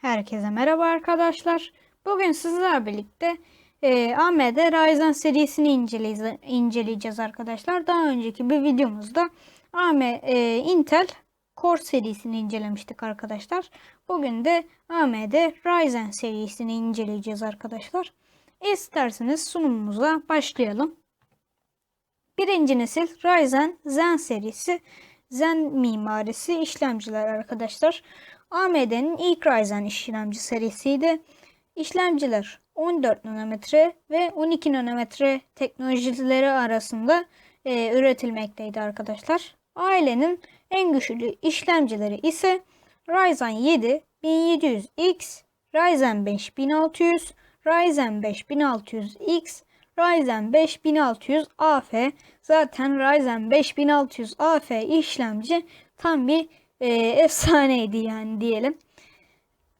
Herkese merhaba arkadaşlar. Bugün sizlerle birlikte e, AMD Ryzen serisini inceleyeceğiz, arkadaşlar. Daha önceki bir videomuzda AMD e, Intel Core serisini incelemiştik arkadaşlar. Bugün de AMD Ryzen serisini inceleyeceğiz arkadaşlar. İsterseniz sunumumuza başlayalım. Birinci nesil Ryzen Zen serisi Zen mimarisi işlemciler arkadaşlar. AMD'nin ilk Ryzen işlemci serisiydi. İşlemciler 14 nanometre ve 12 nanometre teknolojileri arasında e, üretilmekteydi arkadaşlar. Ailenin en güçlü işlemcileri ise Ryzen 7 1700X, Ryzen 5 1600, Ryzen 5 1600X, Ryzen 5 1600 AF. Zaten Ryzen 5 1600 AF işlemci tam bir e, efsaneydi yani diyelim.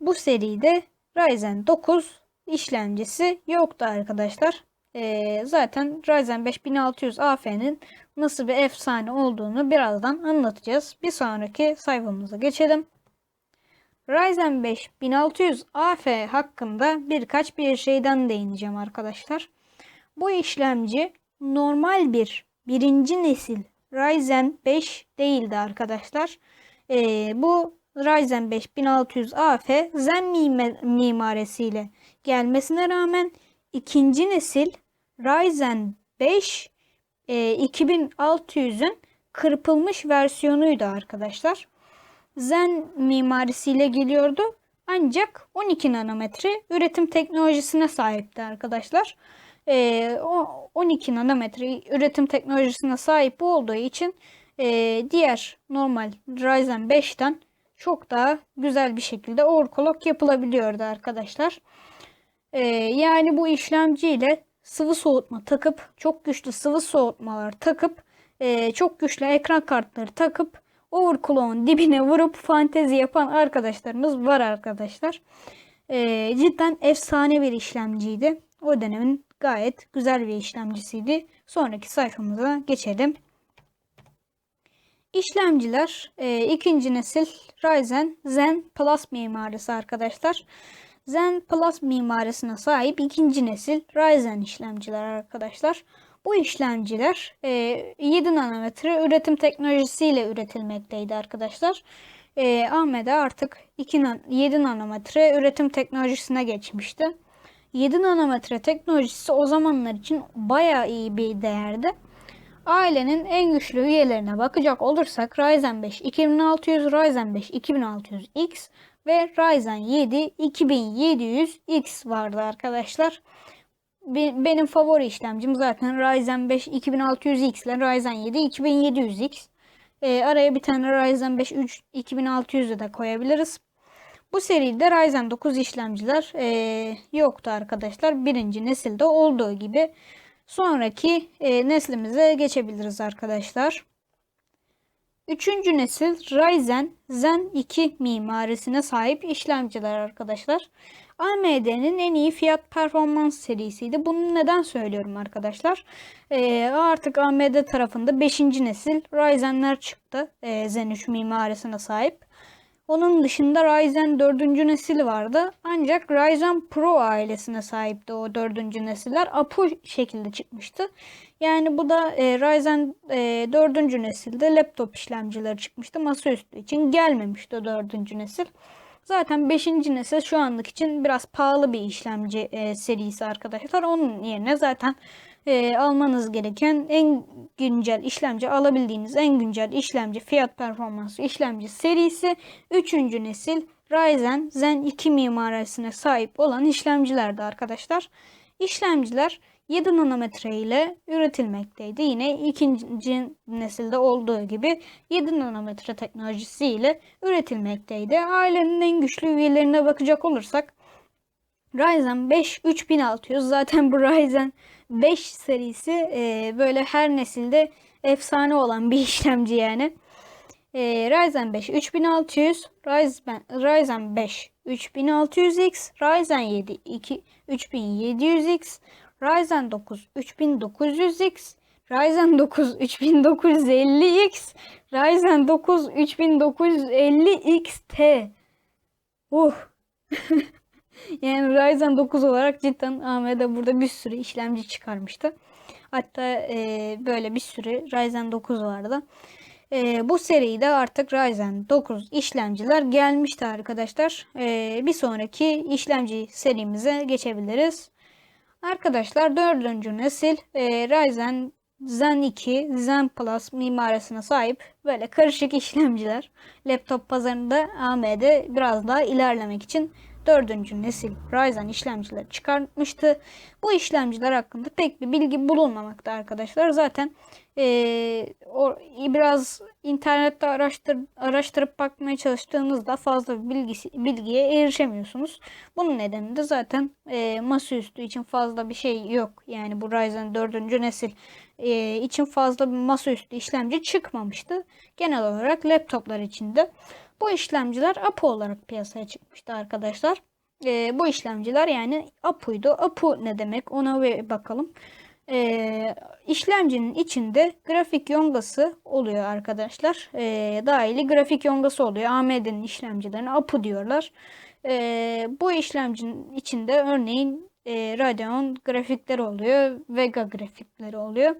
Bu seride Ryzen 9 işlemcisi yoktu arkadaşlar. E, zaten Ryzen 5 1600 AF'nin nasıl bir efsane olduğunu birazdan anlatacağız. Bir sonraki sayfamıza geçelim. Ryzen 5 1600 AF hakkında birkaç bir şeyden değineceğim arkadaşlar. Bu işlemci normal bir birinci nesil Ryzen 5 değildi arkadaşlar. Ee, bu Ryzen 5 1600 AF Zen mimarisiyle gelmesine rağmen ikinci nesil Ryzen 5 e, 2600'ün kırpılmış versiyonuydu arkadaşlar. Zen mimarisiyle geliyordu. Ancak 12 nanometre üretim teknolojisine sahipti arkadaşlar. Ee, 12 nanometre üretim teknolojisine sahip olduğu için e, diğer normal Ryzen 5'ten çok daha güzel bir şekilde overclock yapılabiliyordu arkadaşlar. Ee, yani bu işlemciyle sıvı soğutma takıp çok güçlü sıvı soğutmalar takıp e, çok güçlü ekran kartları takıp overclock'un dibine vurup fantezi yapan arkadaşlarımız var arkadaşlar. Ee, cidden efsane bir işlemciydi. O dönemin gayet güzel bir işlemcisiydi. Sonraki sayfamıza geçelim. İşlemciler e, ikinci nesil Ryzen Zen Plus mimarisi arkadaşlar. Zen Plus mimarisine sahip ikinci nesil Ryzen işlemciler arkadaşlar. Bu işlemciler e, 7 nanometre üretim teknolojisiyle üretilmekteydi arkadaşlar. E, AMD artık 2 nan 7 nanometre üretim teknolojisine geçmişti. 7 nanometre teknolojisi o zamanlar için bayağı iyi bir değerdi. Ailenin en güçlü üyelerine bakacak olursak Ryzen 5 2600, Ryzen 5 2600X ve Ryzen 7 2700X vardı arkadaşlar. Benim favori işlemcim zaten Ryzen 5 2600X ile Ryzen 7 2700X. E, araya bir tane Ryzen 5 3 2600'ü de koyabiliriz. Bu seride Ryzen 9 işlemciler e, yoktu arkadaşlar. Birinci nesilde olduğu gibi. Sonraki e, neslimize geçebiliriz arkadaşlar. Üçüncü nesil Ryzen Zen 2 mimarisine sahip işlemciler arkadaşlar. AMD'nin en iyi fiyat performans serisiydi. Bunu neden söylüyorum arkadaşlar? Ee, artık AMD tarafında 5. nesil Ryzen'ler çıktı. Ee, Zen 3 mimarisine sahip. Onun dışında Ryzen 4. nesil vardı. Ancak Ryzen Pro ailesine sahipti o 4. nesiller. APU şekilde çıkmıştı. Yani bu da e, Ryzen e, 4. nesilde laptop işlemcileri çıkmıştı. Masaüstü için gelmemişti o 4. nesil. Zaten 5. nesil şu anlık için biraz pahalı bir işlemci e, serisi arkadaşlar. Onun yerine zaten e, almanız gereken en güncel işlemci alabildiğiniz en güncel işlemci fiyat performansı işlemci serisi 3. nesil Ryzen Zen 2 mimarisine sahip olan işlemcilerdi arkadaşlar. İşlemciler 7 nanometre ile üretilmekteydi. Yine ikinci nesilde olduğu gibi 7 nanometre teknolojisi ile üretilmekteydi. Ailenin en güçlü üyelerine bakacak olursak Ryzen 5 3600 zaten bu Ryzen 5 serisi e, böyle her nesilde efsane olan bir işlemci yani. E, Ryzen 5 3600, Ryzen, Ryzen 5 3600X, Ryzen 7 2, 3700X, Ryzen 9 3900X, Ryzen 9 3950X, Ryzen 9 3950XT. Uh, Yani Ryzen 9 olarak cidden AMD burada bir sürü işlemci çıkarmıştı. Hatta e, böyle bir sürü Ryzen 9 vardı. E, bu seride artık Ryzen 9 işlemciler gelmişti arkadaşlar. E, bir sonraki işlemci serimize geçebiliriz. Arkadaşlar dördüncü nesil e, Ryzen Zen 2, Zen Plus mimarisine sahip böyle karışık işlemciler. Laptop pazarında AMD biraz daha ilerlemek için dördüncü nesil Ryzen işlemciler çıkartmıştı. Bu işlemciler hakkında pek bir bilgi bulunmamakta arkadaşlar. Zaten ee, o biraz internette araştır, araştırıp bakmaya çalıştığınızda fazla bilgisi, bilgiye erişemiyorsunuz. Bunun nedeni de zaten e, masaüstü için fazla bir şey yok. Yani bu Ryzen 4. nesil e, için fazla bir masaüstü işlemci çıkmamıştı. Genel olarak laptoplar içinde. Bu işlemciler APU olarak piyasaya çıkmıştı arkadaşlar. E, bu işlemciler yani APU'ydu. APU ne demek ona bir bakalım. E, işlemcinin içinde grafik yongası oluyor arkadaşlar. E, dahili grafik yongası oluyor. AMD'nin işlemcilerine APU diyorlar. E, bu işlemcinin içinde örneğin e, Radeon grafikleri oluyor. Vega grafikleri oluyor.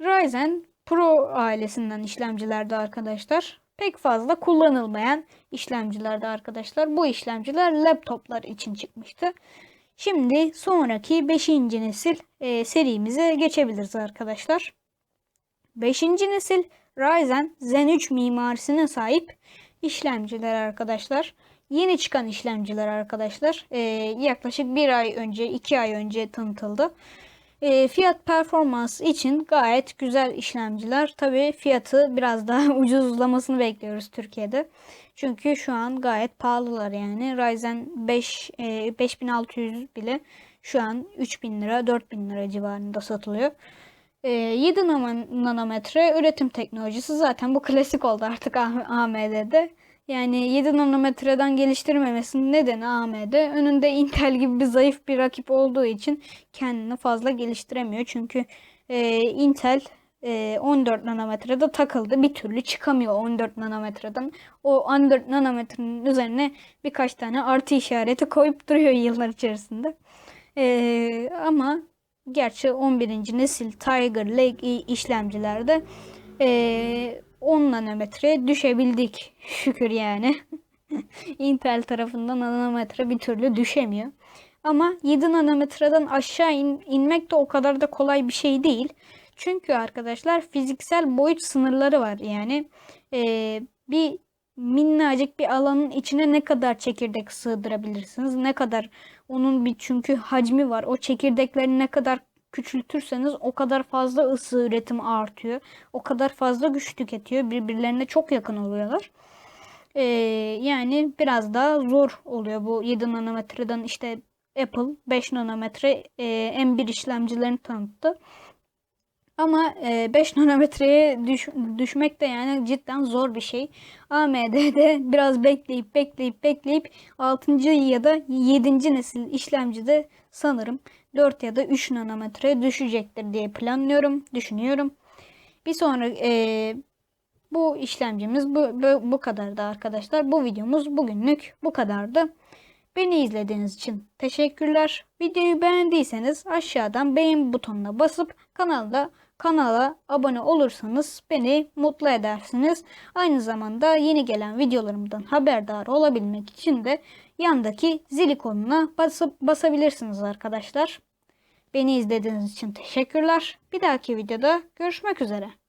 Ryzen Pro ailesinden işlemcilerde arkadaşlar pek fazla kullanılmayan işlemcilerde arkadaşlar. Bu işlemciler laptoplar için çıkmıştı. Şimdi sonraki 5. nesil e, serimize geçebiliriz arkadaşlar. 5. nesil Ryzen Zen 3 mimarisine sahip işlemciler arkadaşlar. Yeni çıkan işlemciler arkadaşlar. E, yaklaşık bir ay önce, iki ay önce tanıtıldı. E, fiyat performans için gayet güzel işlemciler. Tabi fiyatı biraz daha ucuzlamasını bekliyoruz Türkiye'de. Çünkü şu an gayet pahalılar yani. Ryzen 5 e, 5600 bile şu an 3000 lira 4000 lira civarında satılıyor. E, 7 nanometre üretim teknolojisi zaten bu klasik oldu artık AMD'de. Yani 7 nanometreden geliştirmemesinin nedeni AMD. Önünde Intel gibi bir zayıf bir rakip olduğu için kendini fazla geliştiremiyor. Çünkü e, Intel e, 14 nanometrede takıldı. Bir türlü çıkamıyor 14 nanometreden. O 14 nanometrenin üzerine birkaç tane artı işareti koyup duruyor yıllar içerisinde. E, ama gerçi 11. nesil Tiger Lake işlemcilerde e, 10 nanometre düşebildik. Şükür yani. Intel tarafından nanometre bir türlü düşemiyor. Ama 7 nanometreden aşağı in, inmek de o kadar da kolay bir şey değil. Çünkü arkadaşlar fiziksel boyut sınırları var. Yani e, bir minnacık bir alanın içine ne kadar çekirdek sığdırabilirsiniz? Ne kadar onun bir çünkü hacmi var. O çekirdekleri ne kadar küçültürseniz o kadar fazla ısı üretimi artıyor. O kadar fazla güç tüketiyor. Birbirlerine çok yakın oluyorlar. Ee, yani biraz daha zor oluyor bu 7 nanometreden işte Apple 5 nanometre e, M1 işlemcilerini tanıttı. Ama 5 e, nanometreye düş, düşmek de yani cidden zor bir şey. AMD'de biraz bekleyip bekleyip bekleyip 6. ya da 7. nesil işlemcide sanırım 4 ya da 3 nanometre düşecektir diye planlıyorum, düşünüyorum. Bir sonra e, bu işlemcimiz bu, bu, bu kadardı arkadaşlar. Bu videomuz bugünlük bu kadardı. Beni izlediğiniz için teşekkürler. Videoyu beğendiyseniz aşağıdan beğen butonuna basıp kanalda kanala abone olursanız beni mutlu edersiniz. Aynı zamanda yeni gelen videolarımdan haberdar olabilmek için de yandaki zil ikonuna basıp basabilirsiniz arkadaşlar. Beni izlediğiniz için teşekkürler. Bir dahaki videoda görüşmek üzere.